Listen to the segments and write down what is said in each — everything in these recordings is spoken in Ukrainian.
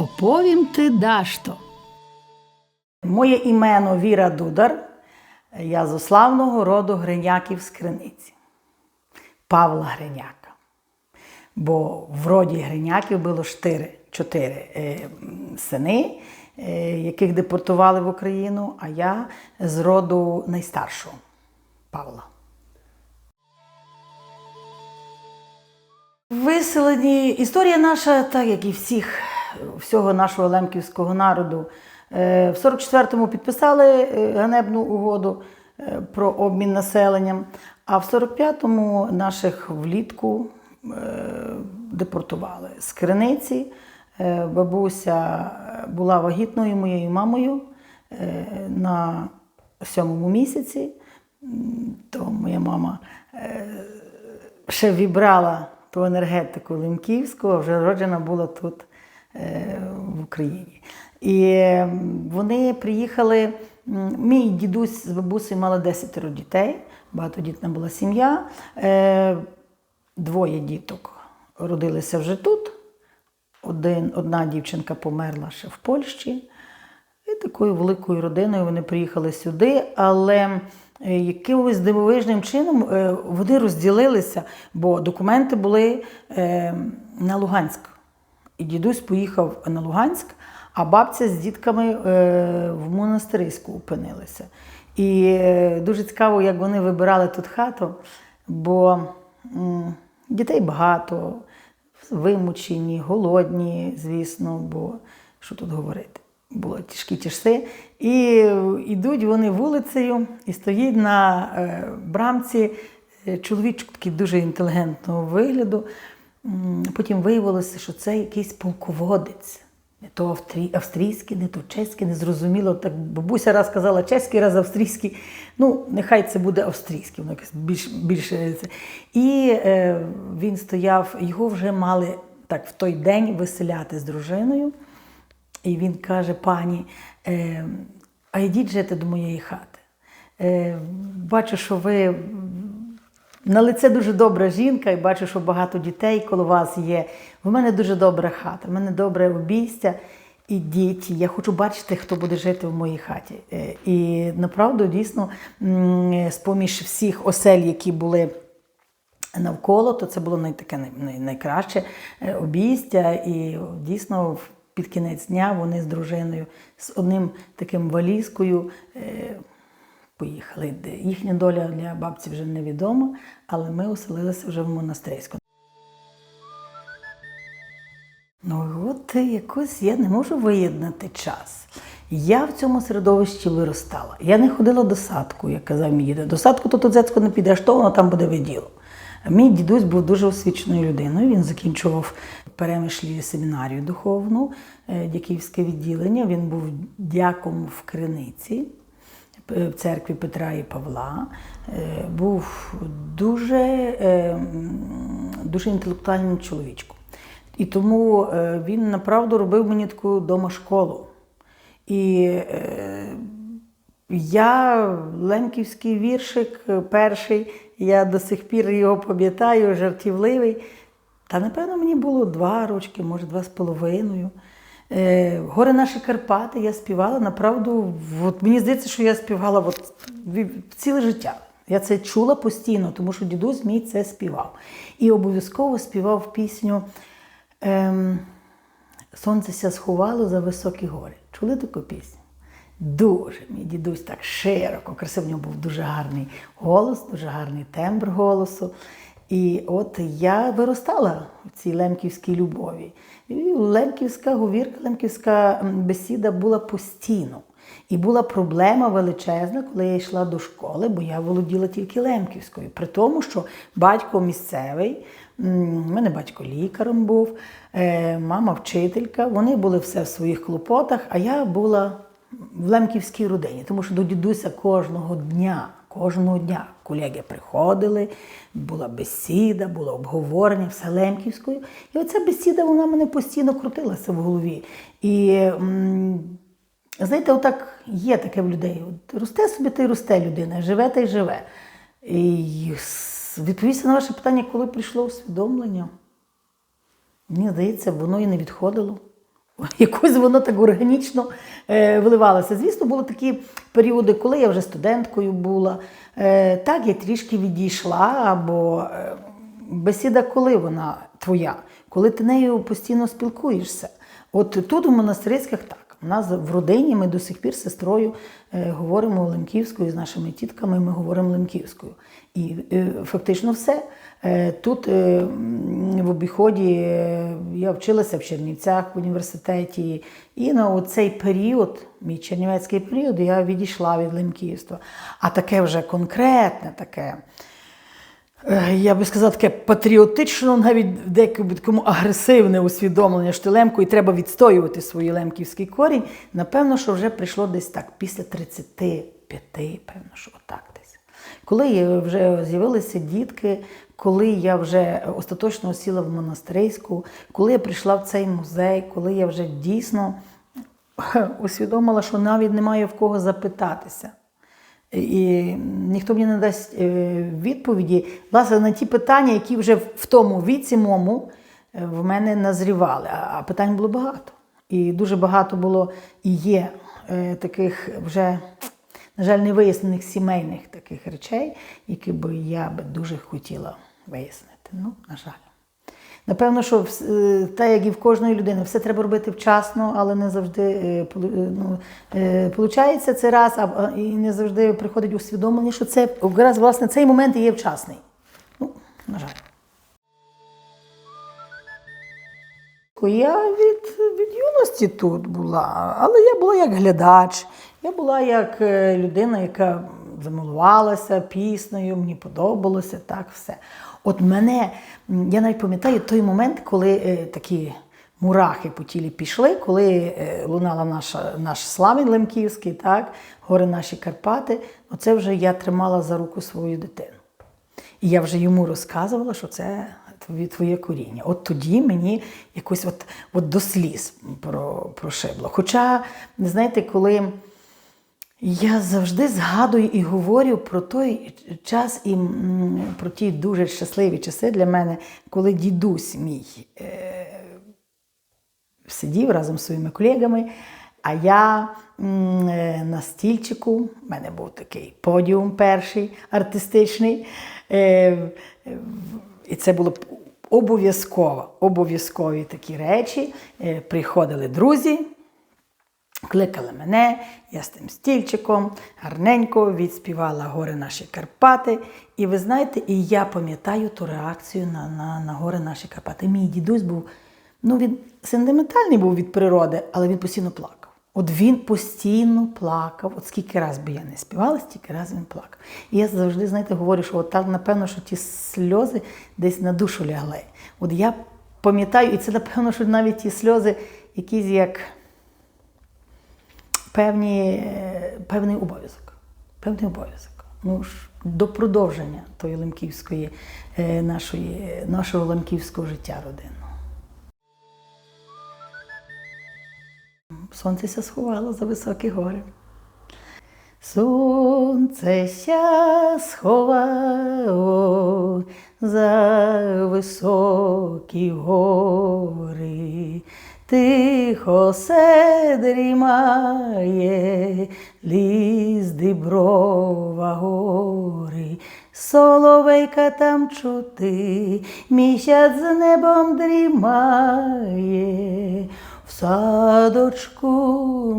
Оповім ти дашто. Моє імено Віра Дудар. Я з уславного роду Гриняків з Криниці. Павла Гриняка. Бо в роді Гриняків було чотири, чотири е, сини, е, яких депортували в Україну, а я з роду найстаршого Павла. Виселені історія наша, так як і всіх, всього нашого лемківського народу. Е, В 44-му підписали е, ганебну угоду е, про обмін населенням, а в 45-му наших влітку депортували з Криниці. Бабуся була вагітною моєю мамою на сьомому місяці. То моя мама ще вібрала ту енергетику Лемківську, а вже роджена була тут в Україні. І е, вони приїхали. Мій дідусь з бабусею мали 10 дітей, багатодітна була сім'я. Е, Двоє діток родилися вже тут. Один, одна дівчинка померла ще в Польщі. І такою великою родиною вони приїхали сюди, але е, якимось дивовижним чином е, вони розділилися, бо документи були е, на Луганськ. І дідусь поїхав на Луганськ, а бабця з дітками е, в монастириську опинилися. І е, дуже цікаво, як вони вибирали тут хату, бо дітей багато, вимучені, голодні, звісно, бо що тут говорити? Були тяжкі часи. І йдуть вони вулицею, і стоїть на е, брамці е, чоловічок такий дуже інтелігентного вигляду. Потім виявилося, що це якийсь полководець. Не то австрійський, не то чеський, не зрозуміло. Так бабуся раз казала чеський, раз австрійський. Ну, нехай це буде австрійський, воно якось більш, більше. це. І е, він стояв, його вже мали так в той день виселяти з дружиною. І він каже: пані, е, а йдіть жити до моєї хати. Е, бачу, що ви на лице дуже добра жінка, і бачу, що багато дітей коло вас є. В мене дуже добра хата, в мене добре обійстя. Ідіть, я хочу бачити, хто буде жити в моїй хаті. Е, І направду, дійсно, з-поміж всіх осель, які були навколо, то це було най, таке най, най, найкраще е, обійстя. І дійсно під кінець дня вони з дружиною з одним таким валізкою е, поїхали. Їхня доля для бабці вже невідома, але ми оселилися вже в монастирську. Ну от якось я не можу виєднати час. Я в цьому середовищі виростала. Я не ходила до садку, як казав мій дідусь. До садку то тут зецько не підеш, то воно там буде виділо. Мій дідусь був дуже освіченою людиною. Він закінчував перемишлі семінарію духовну, е, дяківське відділення. Він був дяком в Криниці в церкві Петра і Павла. Е, Був дуже, е, дуже інтелектуальним чоловічком. І тому е, він направду робив мені таку дома школу. І я лемківський віршик перший, я до сих пір його пам'ятаю, жартівливий. Та напевно мені було два рочки, може, два з половиною. Е, Гори наші Карпати я співала. Направду, от мені здається, що я співала от, ціле життя. Я це чула постійно, тому що дідусь мій це співав. І обов'язково співав пісню ем, Сонце ся сховало за високі гори. Чули таку пісню? Дуже. Мій дідусь так широко, красиво, в нього був дуже гарний голос, дуже гарний тембр голосу. І от я виростала в цій лемківській любові. І лемківська говірка, лемківська бесіда була постійно. І була проблема величезна, коли я йшла до школи, бо я володіла тільки лемківською. При тому, що батько місцевий, в мене батько лікарем був, е, мама вчителька, вони були все в своїх клопотах, а я була в лемківській родині, тому що до дідуся кожного дня, кожного дня колеги приходили, була бесіда, було обговорення, все лемківською. І оця бесіда вона мене постійно крутилася в голові. І знаєте, отак є таке в людей. Росте собі та й росте людина, живе та й живе. І відповісти на ваше питання, коли прийшло усвідомлення. Мені здається, воно і не відходило. якось воно так органічно е, вливалося. Звісно, були такі періоди, коли я вже студенткою була. Е, так, я трішки відійшла, або е, бесіда, коли вона твоя, коли ти нею постійно спілкуєшся. От тут у монастирських так. У нас в родині ми до сих пір з сестрою е, говоримо лемківською, з нашими тітками ми говоримо лемківською. І е, фактично все. Е, тут е, в обіході е, я вчилася в Чернівцях в університеті, і на цей період, мій чернівецький період, я відійшла від лемківства. А таке вже конкретне, таке. Я би сказала, таке патріотично, навіть деякому агресивне усвідомлення, що ти лемко і треба відстоювати свій лемківський корінь. Напевно, що вже прийшло десь так, після 35, певно, що отак. Коли вже з'явилися дітки, коли я вже остаточно осіла в монастирську, коли я прийшла в цей музей, коли я вже дійсно усвідомила, що навіть немає в кого запитатися. І ніхто мені не дасть е, відповіді власне на ті питання, які вже в тому віці мому е, в мене назрівали. А а питань було багато. І дуже багато було і є е, таких вже, на жаль, невияснених сімейних таких речей, які би я би дуже хотіла вияснити. Ну, на жаль. Напевно, що е, те, як і в кожної людини, все треба робити вчасно, але не завжди е, е, ну, получається це раз, а, і не завжди приходить усвідомлення, що це якраз власне цей момент і є вчасний. Ну, на жаль. Я від, від юності тут була, але я була як глядач, я була як людина, яка замилувалася піснею, мені подобалося так все. От мене, я навіть пам'ятаю той момент, коли е, такі мурахи по тілі пішли, коли е, лунала наша, наш славень Лемківський, так, гори наші Карпати. Оце вже я тримала за руку свою дитину. І я вже йому розказувала, що це твоє, коріння. От тоді мені якось от, от до сліз про, прошибло. Хоча, знаєте, коли я завжди згадую і говорю про той час і про ті дуже щасливі часи для мене, коли дідусь мій е, сидів разом з своїми колегами, а я е, на стільчику, в мене був такий подіум перший артистичний. Е, І це було обов'язково, обов'язкові такі речі. Е, Приходили друзі, Кликали мене, я з тим стільчиком гарненько відспівала гори наші Карпати. І ви знаєте, і я пам'ятаю ту реакцію на, на, на гори наші Карпати. Мій дідусь був, ну він сентиментальний був від природи, але він постійно плакав. От він постійно плакав. От скільки раз би я не співала, стільки раз він плакав. І я завжди, знаєте, говорю, що от так, напевно, що ті сльози десь на душу лягли. От я пам'ятаю, і це, напевно, що навіть ті сльози, якісь як певні, певний обов'язок. Певний обов'язок. Ну ж, до продовження тої лемківської, е, нашої, нашого лемківського життя родинного. Сонце ся сховало за високі гори. Сонце ся сховало за високі гори, тихо се дрімає ліс діброва гори, соловейка там чути, місяць з небом дрімає. В садочку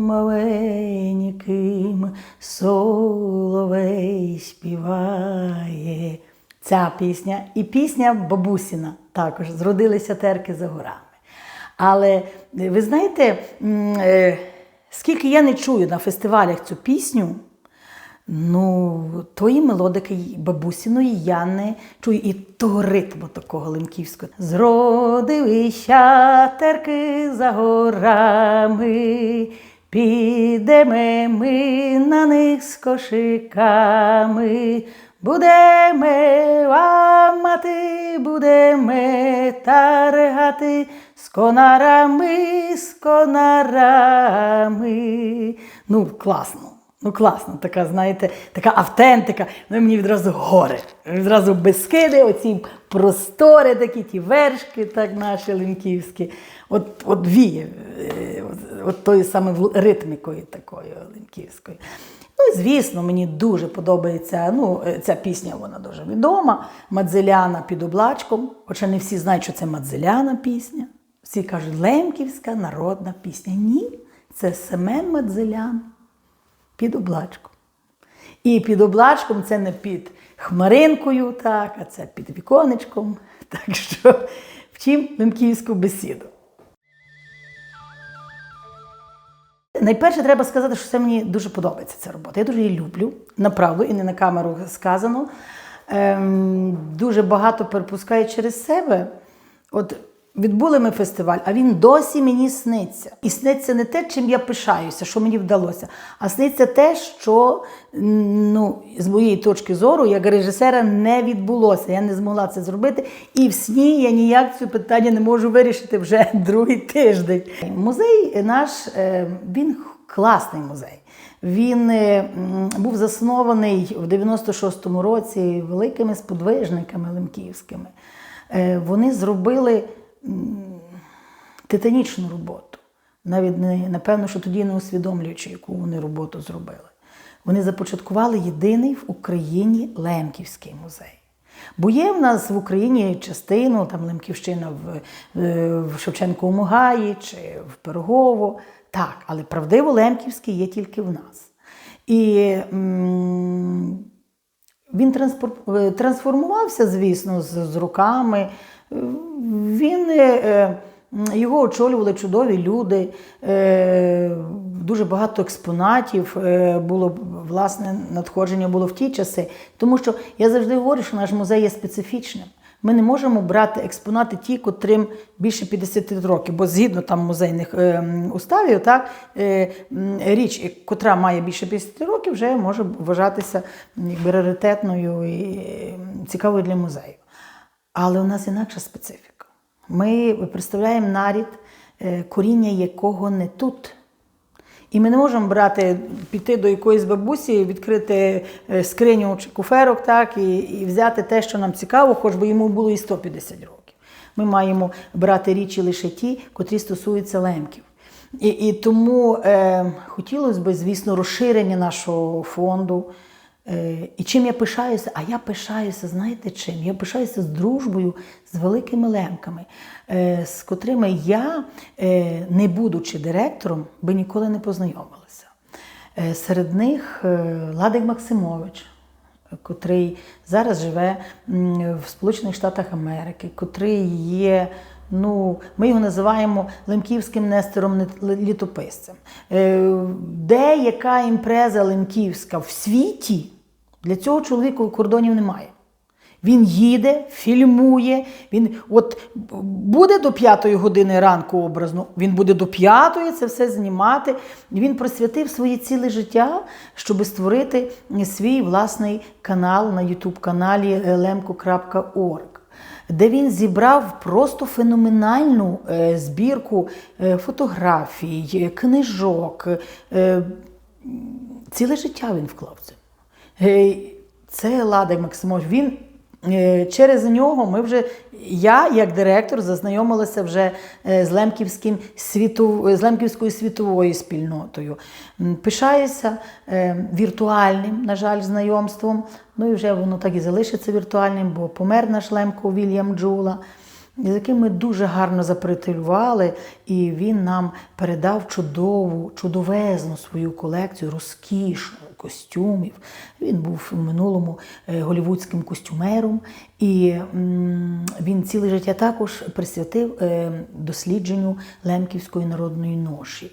маленьким соловей співає. Ця пісня і пісня бабусіна також зродилися терки за горами. Але ви знаєте, е, скільки я не чую на фестивалях цю пісню, Ну, тої мелодики бабусіної я не чую і того ритму такого лемківського. Зродилися терки за горами, підемо ми на них з кошиками. Будемо ламати, будемо таргати з конарами, з конарами. Ну, класно. Ну, класно, така, знаєте, така автентика. Ну, і мені відразу гори. Відразу безкиди, оці простори, такі ті вершки, так наші лінківські. От, от віє е, от тою саме ритмікою такою лемківською. Ну, звісно, мені дуже подобається. Ну, е, ця пісня вона дуже відома. Мадзеляна під облачком. Хоча не всі знають, що це Мадзеляна пісня. Всі кажуть, лемківська народна пісня. Ні, це Семен Мадзелян під облачком. І під облачком це не під хмаринкою, так, а це під віконечком. Так що вчим лемківську бесіду. Найперше, треба сказати, що це мені дуже подобається ця робота. Я дуже її люблю, направду, і не на камеру сказано. Ем, дуже багато перепускаю через себе. От відбули ми фестиваль, а він досі мені сниться. І сниться не те, чим я пишаюся, що мені вдалося, а сниться те, що ну, з моєї точки зору, як режисера, не відбулося. Я не змогла це зробити. І в сні я ніяк це питання не можу вирішити вже другий тиждень. Музей наш е, він класний музей. Він е, був заснований в 96-му році великими сподвижниками лемківськими. Е, Вони зробили титанічну роботу. Навіть не, напевно, що тоді не усвідомлюючи, яку вони роботу зробили. Вони започаткували єдиний в Україні Лемківський музей. Бо є в нас в Україні частину, там Лемківщина в, е, в Шевченковому гаї чи в Пирогово. Так, але правдиво Лемківський є тільки в нас. І м, він е, трансформувався, звісно, з, з роками. Він, е, е, його очолювали чудові люди, е, дуже багато експонатів було, власне, надходження було в ті часи. Тому що я завжди говорю, що наш музей є специфічним. Ми не можемо брати експонати ті, котрим більше 50 років, бо згідно там музейних уставів, так, річ, котра має більше 50 років, вже може вважатися якби, раритетною і цікавою для музею. Але у нас інакша специфіка. Ми представляємо нарід, е, коріння якого не тут. І ми не можемо брати, піти до якоїсь бабусі, відкрити е, скриню чи куферок, так, і, і взяти те, що нам цікаво, хоч би йому було і 150 років. Ми маємо брати річі лише ті, котрі стосуються лемків. І, і тому е, хотілося б, звісно, розширення нашого фонду. Е, і чим я пишаюся? А я пишаюся, знаєте чим? Я пишаюся з дружбою з великими лемками, е, з котрими я, е, не будучи директором, би ніколи не познайомилася. Серед них Ладик Максимович, котрий зараз живе в Сполучених Штатах Америки, котрий є. Ну, ми його називаємо лемківським Нестором Лит- літописцем. Е, Де яка імпреза лемківська в світі, для цього чоловіка кордонів немає. Він їде, фільмує. Він от буде до п'ятої години ранку образно, він буде до п'ятої це все знімати. Він присвятив своє ціле життя, щоб створити свій власний канал на ютуб-каналі lemko.org де він зібрав просто феноменальну е, збірку е, фотографій, е, книжок. Ціле життя він вклав це. Це Ладик Максимович. Він через нього ми вже, я як директор, зазнайомилася вже е, з Лемківським світу, з Лемківською світовою спільнотою. Пишаюся е, віртуальним, на жаль, знайомством. Ну і вже воно так і залишиться віртуальним, бо помер наш Лемко Вільям Джула з яким ми дуже гарно заприятелювали, і він нам передав чудову, чудовезну свою колекцію розкішну костюмів. Він був в минулому е, голівудським костюмером, і він ціле життя також присвятив е, дослідженню лемківської народної ноші.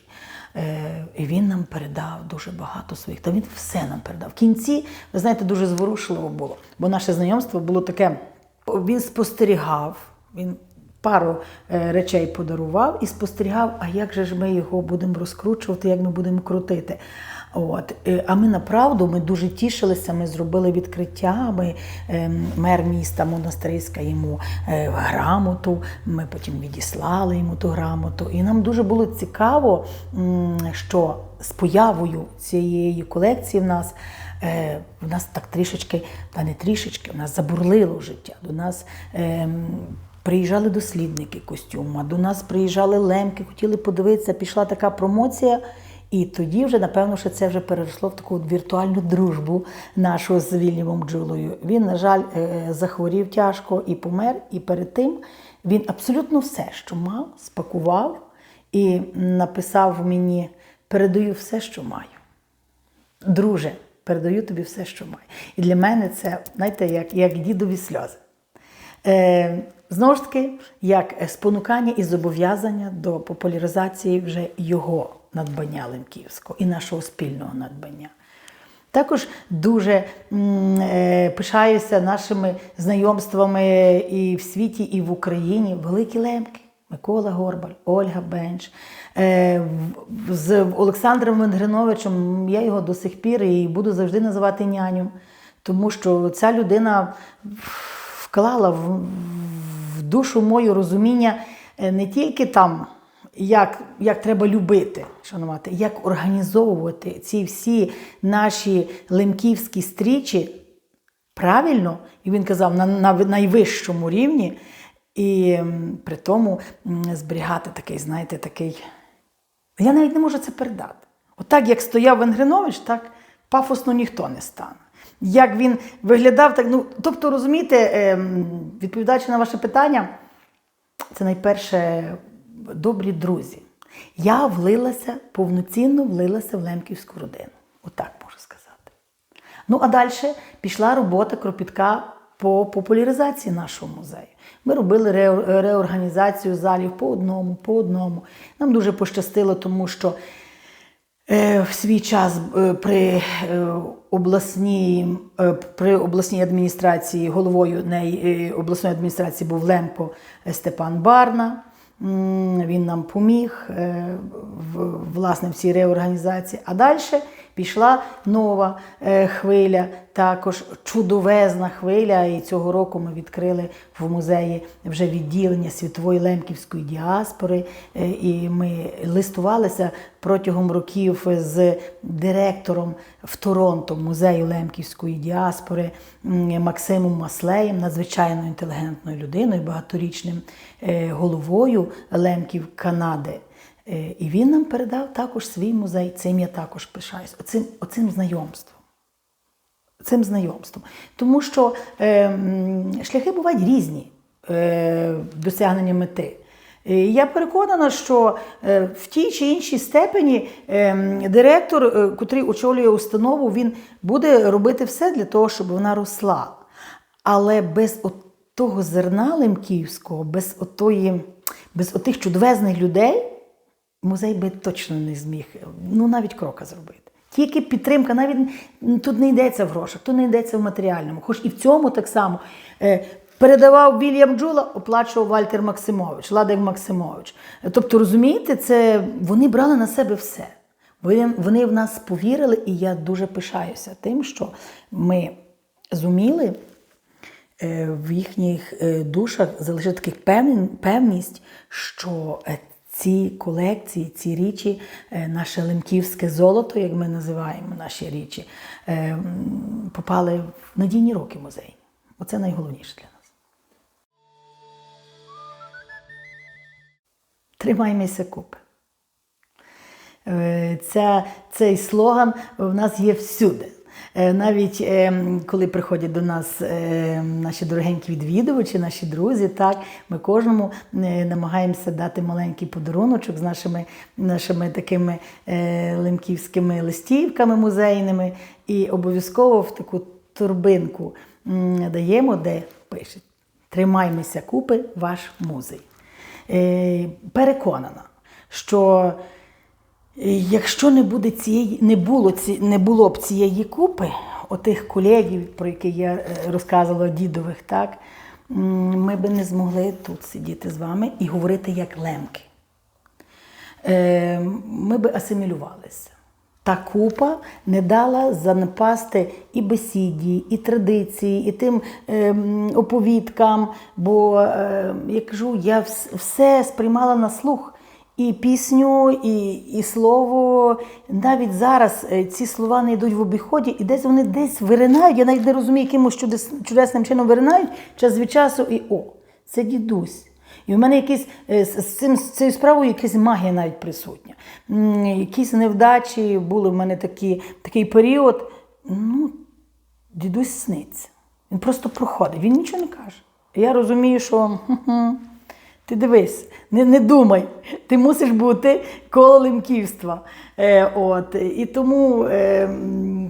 Е, І він нам передав дуже багато своїх. Та він все нам передав. В кінці, ви знаєте, дуже зворушливо було, бо наше знайомство було таке. Він спостерігав, він пару е, речей подарував і спостерігав, а як же ж ми його будемо розкручувати, як ми будемо крутити. От. Е, А ми направду ми дуже тішилися, ми зробили відкриття. Ми, е, мер міста Монастириська йому е, грамоту, ми потім відіслали йому ту грамоту. І нам дуже було цікаво, що з появою цієї колекції в нас. В нас так трішечки, та не трішечки, в нас забурлило життя. До нас е, приїжджали дослідники костюма, до нас приїжджали лемки, хотіли подивитися, пішла така промоція. І тоді вже, напевно, що це вже переросло в таку віртуальну дружбу нашу з Вільямом Джулою. Він, на жаль, е, захворів тяжко і помер. І перед тим він абсолютно все, що мав, спакував і написав мені: передаю все, що маю. Друже, передаю тобі все, що маю. І для мене це, знаєте, як, як дідові сльози. Е, знову ж таки, як спонукання і зобов'язання до популяризації вже його надбання Лемківського і нашого спільного надбання. Також дуже е, пишаюся нашими знайомствами і в світі, і в Україні. Великі лемки. Микола Горбаль, Ольга Бенч. Е, з Олександром Венгриновичем я його до сих пір і буду завжди називати няню, тому що ця людина вклала в, в душу мою розуміння е, не тільки там, як, як треба любити, шанувати, як організовувати ці всі наші лемківські стрічі правильно, і він казав на, на найвищому рівні, і при тому зберігати такий, знаєте, такий. Я навіть не можу це передати. Отак, як стояв Венгринович, так пафосно ніхто не стане. Як він виглядав, так. Ну, тобто, розумієте, ем, відповідаючи на ваше питання, це найперше добрі друзі. Я влилася, повноцінно влилася в лемківську родину. Отак можу сказати. Ну, а далі пішла робота кропітка по популяризації нашого музею. Ми робили реорганізацію залів по одному, по одному. Нам дуже пощастило, тому що В свій час е, при е, обласній, е, при обласній адміністрації головою неї, е, обласної адміністрації був Лемко Степан Барна. Він нам поміг е, власне в цій реорганізації. А далі пішла нова е, хвиля, також чудовезна хвиля. І цього року ми відкрили в музеї вже відділення світової лемківської діаспори. Е, І ми листувалися протягом років з директором в Торонто музею лемківської діаспори Максимом Маслеєм, надзвичайно інтелігентною людиною, багаторічним е, головою Лемків Канади. Е, І він нам передав також свій музей. Цим я також пишаюсь. Оцим, оцим знайомством. Цим знайомством. Тому що е, шляхи бувають різні е, досягнення мети. Е, Я переконана, що е, в тій чи іншій степені директор, котрий очолює установу, він буде робити все для того, щоб вона росла. Але без от того зерна лемківського, без, отої, без отих чудовезних людей, музей би точно не зміг ну, навіть крока зробити. Тільки підтримка, навіть тут не йдеться в грошах, тут не йдеться в матеріальному. Хоч і в цьому так само. Е, Передавав Вільям Джула, оплачував Вальтер Максимович, Ладик Максимович. Тобто, розумієте, це вони брали на себе все. Вони, в нас повірили, і я дуже пишаюся тим, що ми зуміли е, в їхніх е, душах залишити таких певність, що ці колекції, ці річі, е, наше лемківське золото, як ми називаємо наші річі, е, попали в надійні руки музею. Оце найголовніше для нас. Тримаймося купи. Е, Ця, цей слоган в нас є всюди. Е, Навіть е, коли приходять до нас е, наші дорогенькі відвідувачі, наші друзі, так, ми кожному намагаємося дати маленький подаруночок з нашими, нашими такими лемківськими листівками музейними. І обов'язково в таку торбинку даємо, де пишуть Тримаймося купи, ваш музей. Переконана, що Якщо не буде цієї, не було ці, не було б цієї купи, отих колегів, про які я е, розказувала дідових, так ми би не змогли тут сидіти з вами і говорити як лемки. Е, Ми би асимілювалися. Та купа не дала занепасти і бесіді, і традиції, і тим оповідкам. Бо, е, я кажу, я вс- все сприймала на слух. І пісню, і, і слово. Навіть зараз е, ці слова не йдуть в обіході, і десь вони десь виринають. Я навіть не розумію, якимось чудес, чудесним чином виринають час від часу і о. це дідусь. І в мене якийсь е, з, цим, з цією справою якась магія навіть присутня. Якісь невдачі були в мене такі, такий період. Ну, дідусь сниться. Він просто проходить, він нічого не каже. Я розумію, що ти дивись, не, не думай, ти мусиш бути коло лемківства. Е, от, і тому е,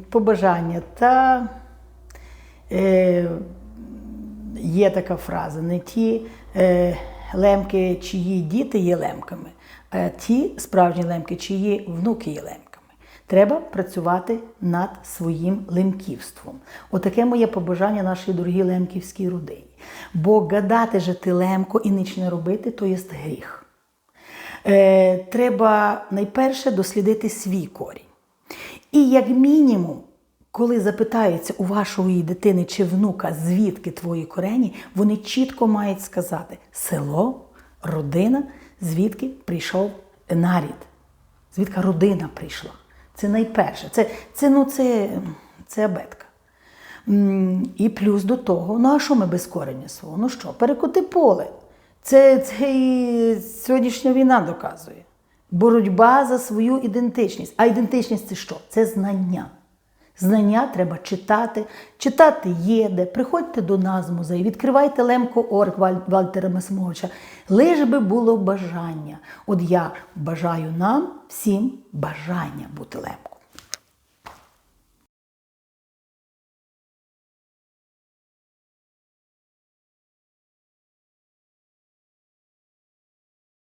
побажання та е, є така фраза: не ті е, лемки, чиї діти є лемками, а ті справжні лемки, чиї внуки є лемками. Треба працювати над своїм лемківством. Отаке моє побажання нашій дорогій лемківській родині. Бо гадати же ти лемко і ніч не робити то є гріх. Е, треба найперше дослідити свій корінь. І як мінімум, коли запитаються у вашої дитини чи внука, звідки твої корені, вони чітко мають сказати село, родина, звідки прийшов нарід, звідки родина прийшла. Це найперше. Це, це, ну, це, це абетка. І плюс до того, ну а що ми без корення свого? Ну що, перекоти поле. Це, це і сьогоднішня війна доказує. Боротьба за свою ідентичність. А ідентичність це що? Це знання. Знання треба читати. Читати є де. Приходьте до нас в музей, відкривайте лемко.орг Валь- Вальтера Масмовича. Лиш би було бажання. От я бажаю нам всім бажання бути лемком.